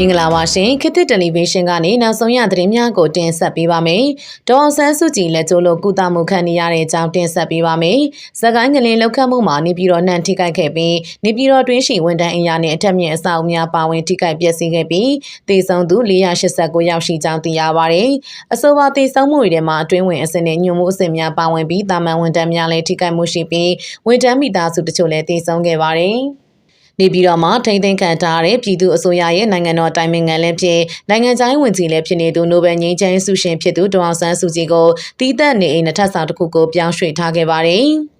မင်္ဂလာပါရှင်ခေတ်သစ်တယ်လီဗီရှင်းကနေနောက်ဆုံးရသတင်းများကိုတင်ဆက်ပေးပါမယ်။ဒေါ်အောင်ဆန်းစုကြည်လက်ကျိုးလို့ကုသမှုခံနေရတဲ့အကြောင်းတင်ဆက်ပေးပါမယ်။ဇကိုင်းကလင်လောက်ခတ်မှုမှာနေပြည်တော်နှံထိခိုက်ခဲ့ပြီးနေပြည်တော်တွင်းရှိဝန်တန်းအင်ယာနဲ့အထက်မြင့်အဆောက်အဦများပါဝင်ထိခိုက်ပျက်စီးခဲ့ပြီးတေဆုံးသူ489ယောက်ရှိကြောင်းသိရပါတယ်။အဆိုပါတေဆုံးမှုတွေထဲမှာအတွင်းဝင်အစင်နဲ့ညွှန်မှုအစင်များပါဝင်ပြီးတာမန်ဝန်တန်းများလည်းထိခိုက်မှုရှိပြီးဝန်တန်းမိသားစုတချို့လည်းတေဆုံးခဲ့ပါတယ်။ နေပြည်တော်မှာထိမ့်သိမ်းခံထားတဲ့ပြည်သူအစိုးရရဲ့နိုင်ငံတော်တိုင်ပင်ခံလည်းဖြစ်နိုင်ငံခြားရေးဝန်ကြီးလည်းဖြစ်နေသူနိုဘယ်ငြိမ်းချမ်းရေးဆုရှင်ဖြစ်သူဒေါအောင်ဆန်းစုကြည်ကိုတီးသက်နေအိမ်နှစ်ထပ်ဆောင်တစ်ခုကိုပြောင်းရွှေ့ထားခဲ့ပါတယ်။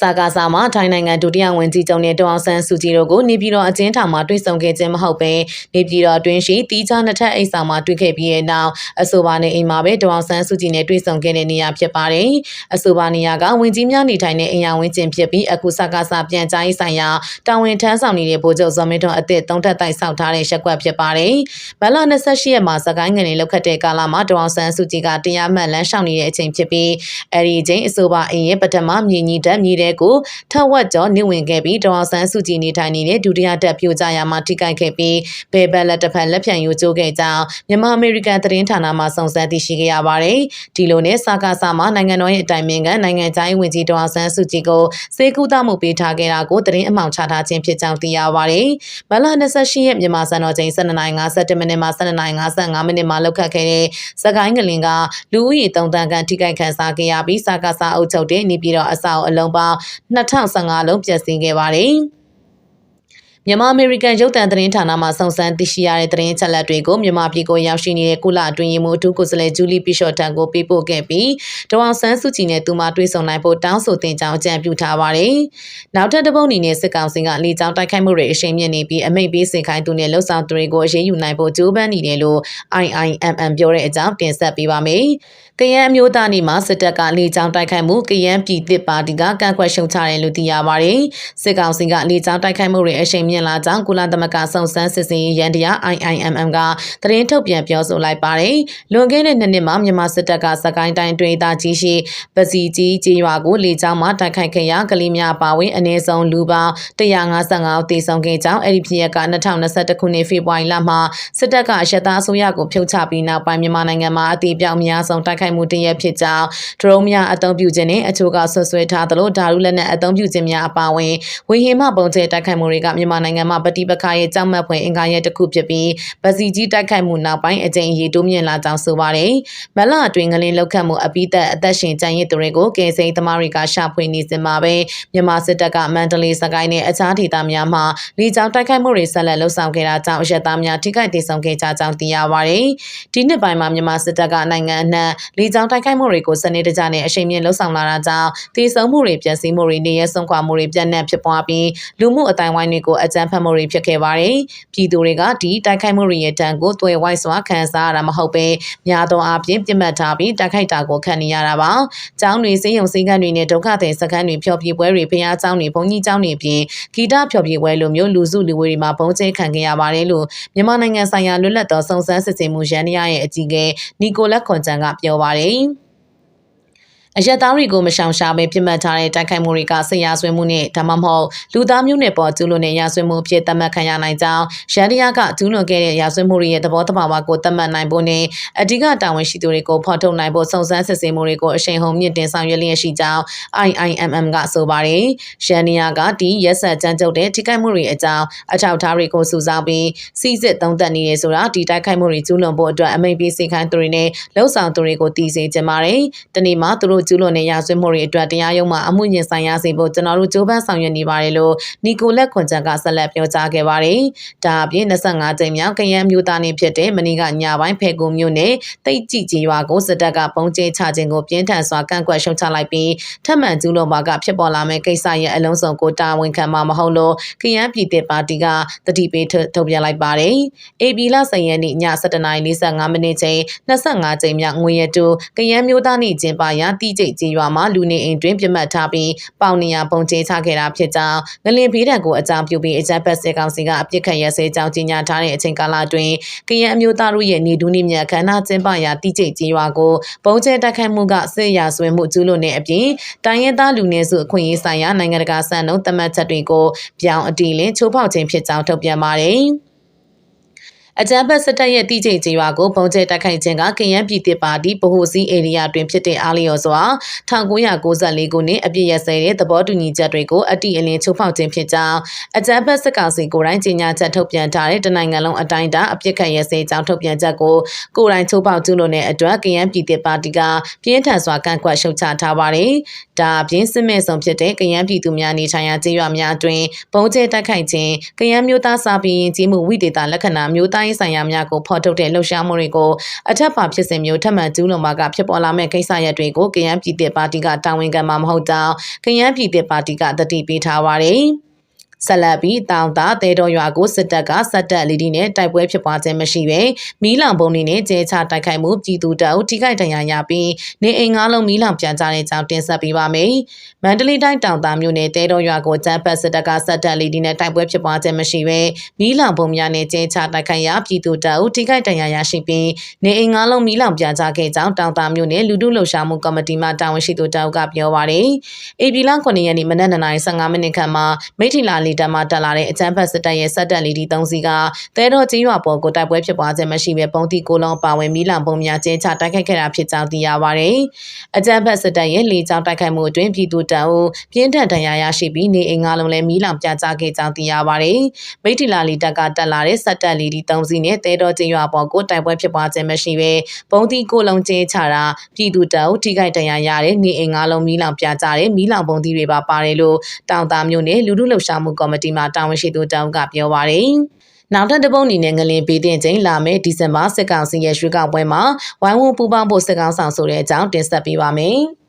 စာကာစာမှာထိုင်းနိုင်ငံဒုတိယဝန်ကြီးချုပ်နဲ့ဒေါအောင်ဆန်းစုကြည်တို့ကိုနေပြည်တော်အကျဉ်းထောင်မှာတွေ့ဆုံခဲ့ခြင်းမဟုတ်ပဲနေပြည်တော်အတွင်းရှိတီးခြားနှစ်ထပ်အိမ်ဆောင်မှာတွေ့ခဲ့ပြီးတဲ့နောက်အဆိုပါနေအိမ်မှာပဲဒေါအောင်ဆန်းစုကြည်နဲ့တွေ့ဆုံခဲ့တဲ့နေရာဖြစ်ပါတယ်။အဆိုပါနေရာကဝန်ကြီးများနေထိုင်တဲ့အိမ်ယာဝင်းကျင်ဖြစ်ပြီးအခုစာကာစာပြန်ကြားရေးဆိုင်ရာတာဝန်ထမ်းဆောင်နေတဲ့ဗိုလ်ချုပ်ဇော်မင်းထွန်းအသစ်သုံးထပ်တိုက်ဆောက်ထားတဲ့ရက်ကွက်ဖြစ်ပါတယ်။ဘလ28ရက်မှာစကိုင်းငွေလောက်ခတ်တဲ့ကာလမှာဒေါအောင်ဆန်းစုကြည်ကတရားမှတ်လမ်းရှောင်နေတဲ့အချိန်ဖြစ်ပြီးအဲဒီအချိန်အဆိုပါအိမ်ရဲ့ပထမမြေကြီးတက်မြေတဲ့ကိုထက်ဝက်ကျော်နေဝင်ခဲ့ပြီးဒေါအောင်ဆန်းစုကြည်နေထိုင်နေတဲ့ဒုတိယတက်ပြိုကျရာမှာထိခိုက်ခဲ့ပြီးဘယ်ဘက်လက်တစ်ဖက်လက်ဖြန်ယူကျိုးခဲ့ကြောင်းမြန်မာအမေရိကန်သတင်းဌာနမှစုံစမ်းသိရှိခဲ့ရပါတယ်။ဒီလိုနဲ့စာကာစာမှာနိုင်ငံတော်ရဲ့အတိုင်ပင်ခံနိုင်ငံခြားရေးဝန်ကြီးဒေါအောင်ဆန်းစုကြည်ကိုစေကူတာမှုပေးထားခဲ့တာကိုသတင်းအမှောင်ချထားခြင်းဖြစ်ကြောင်းသိရပါတယ်။မလ28ရက်မြန်မာစံတော်ချိန်12:50မိနစ်မှ12:55မိနစ်မှလောက်ခတ်ခဲ့တဲ့စကိုင်းကလင်ကလူဦးရေ3တန်းခန့်ထိခိုက်ခံစားခဲ့ရပြီးစာကာစာအုပ်ချုပ်တဲ့နေပြည်တော်အဆောက်အလုံးပေါင်း2015လုံးပျက်စီးခဲ့ပါတယ်။ မြန်မာအမေရိကန်ရုပ်သံသတင်းဌာနမှစုံစမ်းသိရှိရတဲ့သတင်းချက်လက်တွေကိုမြန်မာပြည်ကိုရောက်ရှိနေတဲ့ကုလအတွင်းရေးမှူးအထူးကိုယ်စားလှယ်ဂျူလီပီရှော့တန်ကိုပေးပို့ခဲ့ပြီးဒေါအောင်ဆန်းစုကြည်နဲ့သူမတွေ့ဆုံနိုင်ဖို့တောင်းဆိုတင်ကြောင်းအကြံပြုထားပါတယ်။နောက်ထပ်တစ်ပုတ်အနေနဲ့စစ်ကောင်စီကလေကြောင်းတိုက်ခိုက်မှုတွေအရှိန်မြင့်နေပြီးအမိတ်ပေးစင်ခိုင်းသူနဲ့လှုပ်ဆောင်သူတွေကိုအရေးယူနိုင်ဖို့ကြိုးပမ်းနေတယ်လို့ IIMM ပြောတဲ့အကြောင်းတင်ဆက်ပေးပါမယ်။ကရန်အမျိုးသားနေမှာစစ်တပ်ကလေကြောင်းတိုက်ခိုက်မှုကရန်ပြည်သစ်ပါတီကကန့်ကွက်ရှုံချတယ်လို့သိရပါတယ်။စစ်ကောင်စီကလေကြောင်းတိုက်ခိုက်မှုတွေအရှိန်မြင့်လာကြောင်းကုလသမဂ္ဂစုံစမ်းစစ်ဆေးရေးရန်တရား IIMM ကသတင်းထုတ်ပြန်ပြောဆိုလိုက်ပါတယ်။လွန်ခဲ့တဲ့နှစ်နှစ်မှာမြန်မာစစ်တပ်ကစကိုင်းတိုင်းတွင်သားကြီးရှိပစီကြီးကြေးရွာကိုလေကြောင်းမှတိုက်ခိုက်ခဲ့ရာကလေးများပါဝင်အနည်းဆုံးလူပေါင်း155ဦးသေဆုံးခဲ့ကြောင်းအဲ့ဒီဖြစ်ရပ်က2021ခုနှစ်ဖေဖော်ဝါရီလမှာစစ်တပ်ကအရှက်သားအစိုးရကိုဖြုတ်ချပြီးနောက်ပိုင်းမြန်မာနိုင်ငံမှာအသေးပြောင်များဆုံးတိုက်ခိုက်ခိုက်မှုတရက်ဖြစ်ကြောင်းဒရုန်းများအသုံးပြုခြင်းနဲ့အချို့ကဆွဆွဲထားသလိုဓာတုလက်နက်အသုံးပြုခြင်းများအပါအဝင်ဝေဟင်မှပုံကျဲတိုက်ခိုက်မှုတွေကမြန်မာနိုင်ငံမှာပဋိပက္ခရဲ့ကြောက်မက်ဖွယ်အင်္ဂါရဲ့တစ်ခုဖြစ်ပြီးဗစီကြီးတိုက်ခိုက်မှုနောက်ပိုင်းအကြိမ်အရေးတိုးမြင့်လာကြောင်းဆိုပါတယ်။မလအတွင်းကလေးလောက်ခတ်မှုအပိသက်အသက်ရှင်ကြံရစ်သူတွေကိုကယ်ဆယ်သမားတွေကရှာဖွေနေစင်မှာပဲမြန်မာစစ်တပ်ကမန္တလေးစကိုင်းနဲ့အခြားဒေသများမှာလီကြောင်တိုက်ခိုက်မှုတွေဆက်လက်လှုပ်ဆောင်ခဲ့တာကြောင့်အရက်သားများထိခိုက်ဒေဆုံးခဲ့ကြကြောင်းသိရပါတယ်။ဒီနှစ်ပိုင်းမှာမြန်မာစစ်တပ်ကနိုင်ငံအနှံ့လီကြောင်းတိုက်ခိုက်မှုတွေကိုစနစ်တကျနဲ့အရှိန်မြင့်လှုပ်ဆောင်လာတာကြောင့်တည်ဆုံမှုတွေပြန်စည်းမှုတွေနေရဆုံးခွာမှုတွေပြန့်နှံ့ဖြစ်ပွားပြီးလူမှုအတိုင်းဝိုင်းတွေကိုအကြမ်းဖက်မှုတွေဖြစ်ခဲ့ပါတယ်။ပြည်သူတွေကဒီတိုက်ခိုက်မှုတွေရဲ့တန်ကိုသွေဝိုက်စွာခံစားရတာမဟုတ်ပဲများသောအားဖြင့်ပြစ်မှတ်ထားပြီးတိုက်ခိုက်တာကိုခံနေရတာပါ။ကျောင်းတွေစေယုံစည်းကမ်းတွေနဲ့ဒုက္ခသည်စခန်းတွေဖျော်ဖြေပွဲတွေဖျားကျောင်းတွေဘုံကြီးကျောင်းတွေပြင်ဂီတဖျော်ဖြေပွဲလိုမျိုးလူစုလူဝေးတွေမှာဘုံကျဲခံခဲ့ရပါတယ်လို့မြန်မာနိုင်ငံဆိုင်ရာလွတ်လပ်သောစုံစမ်းစစ်ဆေးမှုရန်ရရဲ့အကြီးအကဲနီကိုလက်ခွန်ကျန်ကပြောပါတယ်။ အရက်သားတွေကိုမရှောင်ရှားပဲပြစ်မှတ်ထားတဲ့တိုက်ခိုက်မှုတွေကဆရာဆွေးမှုနဲ့ဒါမှမဟုတ်လူသားမျိုးနွယ်ပေါ်ကျူးလွန်တဲ့ရာဇဝတ်မှုဖြစ်သတ်မှတ်ခံရနိုင်ကြောင်းရန်တရားကကျူးလွန်ခဲ့တဲ့ရာဇဝတ်မှုတွေရဲ့သဘောတဘာဝကိုသတ်မှတ်နိုင်ဖို့နဲ့အဓိကတာဝန်ရှိသူတွေကိုဖော်ထုတ်နိုင်ဖို့စုံစမ်းစစ်ဆေးမှုတွေကိုအရှိန်ဟုန်မြင့်တင်ဆောင်ရွက်လျက်ရှိကြောင်း IIMM ကဆိုပါတယ်။ရန်တရားကဒီရက်ဆက်ကြမ်းကြုတ်တဲ့ထိခိုက်မှုတွေအကြောင်းအထောက်အထားတွေကိုစုဆောင်းပြီးစီစစ်သုံးသပ်နေရဆိုတာဒီတိုက်ခိုက်မှုတွေကျူးလွန်ဖို့အတွက်အမိန့်ပေးစေခိုင်းသူတွေနဲ့လှုပ်ဆောင်သူတွေကိုတည်စေချင်ပါတယ်။တနေ့မှာသူတို့ကျူးလွန်တဲ့ရာဇဝတ်မှုတွေအတွက်တရားရုံးမှာအမှုရင်ဆိုင်ရစေဖို့ကျွန်တော်တို့ကြိုးပမ်းဆောင်ရွက်နေပါတယ်လို့နီကိုလက်ခွန်ချန်ကဆက်လက်ပြောကြားခဲ့ပါတယ်။ဒါအပြင်25ကြိမ်မြောက်ကရန်မျိုးသားနေဖြစ်တဲ့မနီကညပိုင်းဖဲကူမျိုးနဲ့တိတ်ကြည်ကြီးရွာကိုစစ်တပ်ကပုံကျဲချခြင်းကိုပြင်းထန်စွာကန့်ကွက်ရှုံချလိုက်ပြီးထပ်မံကျူးလွန်ပါကဖြစ်ပေါ်လာမယ့်ကိစ္စရဲ့အလုံးစုံကိုတာဝန်ခံမှာမဟုတ်လို့ကရန်ပြည်သက်ပါတီကတတိပေးထုတ်ပြန်လိုက်ပါတယ်။ AB လဆိုင်ရနေ့ည7:45မိနစ်ချိန်25ကြိမ်မြောက်ငွေရတူကရန်မျိုးသားနေကျင်းပရာတိကျိတ်ကြီးရွာမှာလူနေအိမ်တွင်ပြတ်မှတ်ထားပြီးပေါင်နေရပုံကျဲချခဲ့တာဖြစ်ကြောင်းငလင်ဖေးတံကိုအကြောင်းပြုပြီးအကြမ်းဖက်စစ်ကောင်စီကအပြစ်ခတ်ရစဲကြောင်းကြီးညာထားတဲ့အချိန်ကာလအတွင်းကရန်အမျိုးသားတို့ရဲ့နေဒူးနိမြတ်ခန္ဓာကျင်းပရာတိကျိတ်ကြီးရွာကိုပုံကျဲတိုက်ခိုက်မှုကစစ်ရာဆွေမှုကျူးလွန်တဲ့အပြင်တိုင်းရင်းသားလူနည်းစုအခွင့်အရေးဆိုင်ရာနိုင်ငံတကာစံနှုန်းသတ်မှတ်ချက်တွေကိုပြောင်းအတီးလင်းချိုးဖောက်ခြင်းဖြစ်ကြောင်းထုတ်ပြန်ပါတယ်။ အကြမ်းဖက်စစ်တပ်ရဲ့တိကျကျေးရွာကိုပုံကျဲတိုက်ခိုက်ခြင်းကကရန်ပြည်တစ်ပါတီဗဟိုစီးဧရိယာတွင်ဖြစ်တဲ့အားလျော်စွာ1994ခုနှစ်အပြည့်ရစဲတဲ့သဘောတူညီချက်တွေကိုအတိအလင်းချိုးဖောက်ခြင်းဖြစ်ကြောင်းအကြမ်းဖက်စစ်ကောင်စီကိုယ်တိုင်ကြေညာချက်ထုတ်ပြန်ထားတဲ့တနိုင်ငံလုံးအတိုင်းအတာအပြစ်ခတ်ရစဲကြောင်းထုတ်ပြန်ချက်ကိုကိုယ်တိုင်ချိုးဖောက်ကျူးလွန်တဲ့အတွက်ကရန်ပြည်တစ်ပါတီကပြင်းထန်စွာကန့်ကွက်ရှုတ်ချထားပါတယ်။ဒါအပြင်စစ်မဲ့ဆုံးဖြစ်တဲ့ကရန်ပြည်သူများနေထိုင်ရာကျေးရွာများအတွင်းပုံကျဲတိုက်ခိုက်ခြင်းကရန်မျိုးသားစာပေရင်ကြီးမှုဝိတေတာလက္ခဏာမျိုးသားရေးဆိုင်ရာများကိုဖော်ထုတ်တဲ့လှုပ်ရှားမှုတွေကိုအထက်ပါဖြစ်စဉ်မျိုးထပ်မံကျူးလွန်မှာကဖြစ်ပေါ်လာမဲ့ကိစ္စရပ်တွေကိုကရန်ပြည်သက်ပါတီကတာဝန်ခံမှာမဟုတ်ကြောင်းကရန်ပြည်သက်ပါတီကတတိပေးထားပါတယ်။ ဆက်လက်ပြီးတောင်သာတဲတော်ရွာကိုစစ်တပ်ကစက်တက်လီဒီနဲ့တိုက်ပွဲဖြစ်ပွားခြင်းမရှိပဲမီးလောင်ပုံတွေနဲ့ကျဲချတိုက်ခိုက်မှုပြည်သူတအုပ်ထိခိုက်ဒဏ်ရာရပြီးနေအိမ်ငါးလုံးမီးလောင်ပြန်ကြတဲ့ကြောင်းတင်ဆက်ပေးပါမယ်။မန္တလေးတိုင်းတောင်သာမြို့နယ်တဲတော်ရွာကိုကျန်းပတ်စစ်တပ်ကစက်တက်လီဒီနဲ့တိုက်ပွဲဖြစ်ပွားခြင်းမရှိပဲမီးလောင်ပုံများနဲ့ကျဲချတိုက်ခိုက်ရာပြည်သူတအုပ်ထိခိုက်ဒဏ်ရာရရှိပြီးနေအိမ်ငါးလုံးမီးလောင်ပြန်ကြခဲ့ကြောင်းတောင်သာမြို့နယ်လူထုလှုပ်ရှားမှုကော်မတီမှတာဝန်ရှိသူတအုပ်ကပြောပါရယ်။အေပီလ9ရက်နေ့မနက်9:15မိနစ်ခန့်မှာမိထီလာလီတမ်းမှတက်လာတဲ့အကြမ်းဖက်စစ်တပ်ရဲ့စက်တပ်လီဒီ၃စီးကတဲတော်ချင်းရွာပေါ်ကိုတိုက်ပွဲဖြစ်ပွားခြင်းမရှိဘဲပုံတီကိုလုံးပါဝင်မီးလောင်ပုံများကျင်းချတိုက်ခိုက်ခဲ့တာဖြစ်ကြောင်းသိရပါတယ်။အကြမ်းဖက်စစ်တပ်ရဲ့လေကြောင်းတိုက်ခိုက်မှုအတွင်းပြည်သူတအုပ်ပြင်းထန်ဒဏ်ရာရရှိပြီးနေအိမ်ငါလုံးလည်းမီးလောင်ပြကြခဲ့ကြောင်းသိရပါတယ်။မိထီလာလီတပ်ကတက်လာတဲ့စက်တပ်လီဒီ၃စီးနဲ့တဲတော်ချင်းရွာပေါ်ကိုတိုက်ပွဲဖြစ်ပွားခြင်းမရှိဘဲပုံတီကိုလုံးကျင်းချတာပြည်သူတအုပ်ထိခိုက်ဒဏ်ရာရတဲ့နေအိမ်ငါလုံးမီးလောင်ပြကြတဲ့မီးလောင်ပုံတီတွေပါပါတယ်လို့တောင်တာမြို့နယ်လူထုလှုပ်ရှားမှုကော်မတီမှတာဝန်ရှိသူတောင်းကပြောပါရယ်နောက်ထပ်တပုတ်အနေနဲ့ငလင်ပေးတဲ့ချိန်လာမယ့်ဒီဇင်ဘာစစ်ကောင်စီရဲ့ရွှေကောက်ပွဲမှာဝိုင်းဝန်းပူးပေါင်းဖို့စစ်ကောင်ဆောင်ဆိုတဲ့အကြောင်းတင်ဆက်ပေးပါမယ်။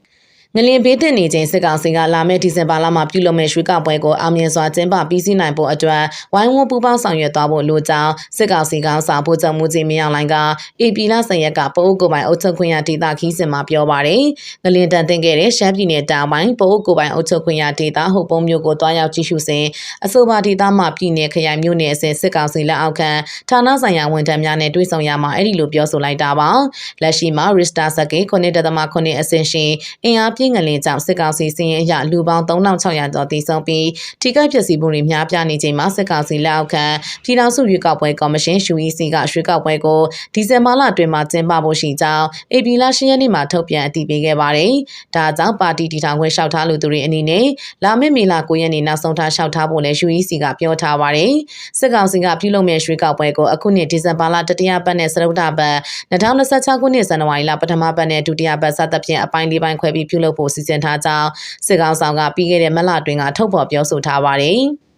ငလင်ဘေးတင်နေခြင်းစစ်ကောင်စီကလာမယ့်ဒီဇင်ဘာလမှာပြုလုပ်မယ့်ရွှေကောက်ပွဲကိုအောင်မြင်စွာကျင်းပပြီးစီးနိုင်ဖို့အတွက်ဝိုင်းဝန်းပူးပေါင်းဆောင်ရွက်သွားဖို့လိုကြောင်းစစ်ကောင်စီကဆောင်ဖို့ကြမှုချင်းမြောင်လိုင်းကအေပီလာဆန်ရက်ကပိုးကိုပိုင်အုပ်ချုပ်ခွင့်ရဒေသခီးစင်မှာပြောပါတယ်။ငလင်တန်တင်ခဲ့တဲ့ရှမ်းပြည်နယ်တောင်ပိုင်းပိုးကိုပိုင်အုပ်ချုပ်ခွင့်ရဒေသဟုတ်ပုံမျိုးကိုတွားရောက်ကြည့်ရှုစဉ်အဆိုပါဒေသမှာပြည်내ခရိုင်မျိုးနယ်အစဉ်စစ်ကောင်စီလက်အောက်ခံဌာနဆိုင်ရာဝန်ထမ်းများနဲ့တွေ့ဆုံရမှာအဲ့ဒီလိုပြောဆိုလိုက်တာပါ။လက်ရှိမှာ Rista Sake 9.9အဆင့်ရှင်အင်အားပြည့်ငလင်ကြောင့်စစ်ကောင်စီစီးရင်အရလူပေါင်း3600ကျော်တည်ဆုံပြီးထိခိုက်ပျက်စီးမှုတွေများပြားနေချိန်မှာစစ်ကောင်စီလက်အောက်ခံပြည်ထောင်စုရွေးကောက်ပွဲကော်မရှင် UEC ကရွေးကောက်ပွဲကိုဒီဇင်ဘာလအတွင်းမှာကျင်းပဖို့ရှိကြောင်းဧပြီလ10ရက်နေ့မှာထုတ်ပြန်အတည်ပြုခဲ့ပါတယ်။ဒါကြောင့်ပါတီတည်ထောင်ခွင့်လျှောက်ထားလူသူတွေအနေနဲ့လာမယ့်မေလ9ရက်နေ့နောက်ဆုံးထားလျှောက်ထားဖို့လည်း UEC ကပြောထားပါတယ်။စစ်ကောင်စီကပြုလုပ်မယ့်ရွေးကောက်ပွဲကိုအခုနှစ်ဒီဇင်ဘာလတတိယပတ်နဲ့စတုတ္ထပတ်2026ခုနှစ်ဇန်နဝါရီလပထမပတ်နဲ့ဒုတိယပတ်စသဖြင့်အပိုင်းလေးပိုင်းခွဲပြီးပြုလုပ်ဖို့စီစဉ်ထားကြောင်းစစ်ကောင်ဆောင်ကပြီးခဲ့တဲ့မလတွင်ကထုတ်ဖော်ပြောဆိုထားပါတယ်။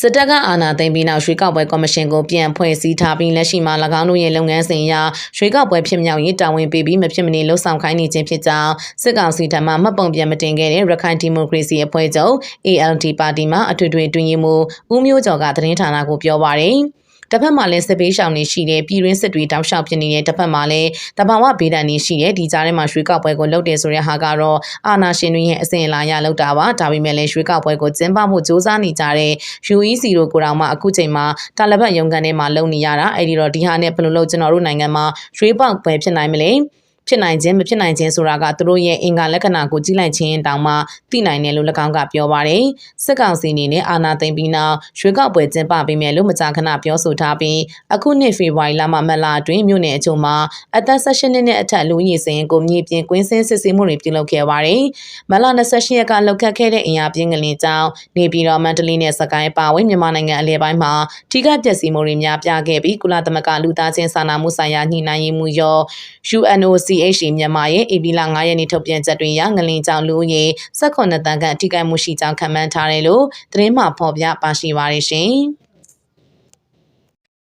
စစ်တပ်ကအာဏာသိမ်းပြီးနောက်ရွှေကောက်ပွဲကော်မရှင်ကိုပြန်ဖွဲ့စည်းထားပြီးလက်ရှိမှာ၎င်းတို့ရဲ့လုပ်ငန်းစဉ်အရရွှေကောက်ပွဲဖြစ်မြောက်ရေးတာဝန်ပေးပြီးမဖြစ်မနေလှုပ်ဆောင်ခိုင်းနေခြင်းဖြစ်ကြောင်းစစ်ကောင်စီထံမှမှတ်ပုံပြန်မတင်ခဲ့တဲ့ရခိုင်ဒီမိုကရေစီအဖွဲ့ချုပ် ALD ပါတီမှအထွေထွေတွင်ရင်မှုဦးမျိုးကျော်ကသတင်းဌာနကိုပြောပါရယ်။ တစ်ဖက်မှာလည်းစစ်ပေးရှောင်နေရှိတဲ့ပြည်ရင်းစစ်တွေတောက်လျှောက်ဖြစ်နေတဲ့တစ်ဖက်မှာလည်းတဘာဝဘေးဒဏ်နေရှိတဲ့ဒီကြားထဲမှာရွှေကောက်ပွဲကိုလုပ်တယ်ဆိုတဲ့ဟာကတော့အာနာရှင်တွေရဲ့အစဉ်အလာရလောက်တာပါဒါပေမဲ့လည်းရွှေကောက်ပွဲကိုကျင်းပဖို့စ조사နေကြတဲ့ UEC တို့ကိုတောင်မှအခုချိန်မှာတာလဘတ်ရုံကန်ထဲမှာလုံနေရတာအဲ့ဒီတော့ဒီဟာနဲ့ဘယ်လိုလုပ်ကျွန်တော်တို့နိုင်ငံမှာရွှေပေါက်ပွဲဖြစ်နိုင်မလဲ ဖြစ်နိုင်ခြင်းမဖြစ်နိုင်ခြင်းဆိုတာကသူတို့ရဲ့အင်္ဂါလက္ခဏာကိုကြည့်လိုက်ခြင်းတောင်မှသိနိုင်တယ်လို့၎င်းကပြောပါတယ်စစ်ကောင်စီအနေနဲ့အာဏာသိမ်းပြီးနောက်ရွှေကောက်ပွဲကျင်းပပေးမယ်လို့မကြာခဏပြောဆိုထားပြီးအခုနှစ်ဖေဖော်ဝါရီလမှမလအတွင်းမြို့နယ်အချို့မှာအသက်16နှစ်နဲ့အထက်လူဦးရေစင်ကိုမြေပြင်ကွင်းစင်းစစ်ဆေးမှုတွေပြုလုပ်ခဲ့ပါတယ်မလ28ရက်ကလောက်ခတ်ခဲ့တဲ့အင်အားပြင်းကလေးကြောင့်နေပြည်တော်မန္တလေးနဲ့စကိုင်းပါဝင်မြန်မာနိုင်ငံအလဲပိုင်းမှာထိခိုက်ပျက်စီးမှုတွေများပြားခဲ့ပြီးကုလသမဂ္ဂလူသားချင်းစာနာမှုဆိုင်ရာညှိနှိုင်းရေးမှုရော UNOC CHA မြန်မာရဲ့ AB လ9ရက်နေ့ထုတ်ပြန်ချက်တွေအရငလင်ကြောင်လူရေ18တန်းခန့်ထိခိုက်မှုရှိကြောင်းခန့်မှန်းထားတယ်လို့သတင်းမှဖော်ပြပါရှိပါတယ်ရှင်။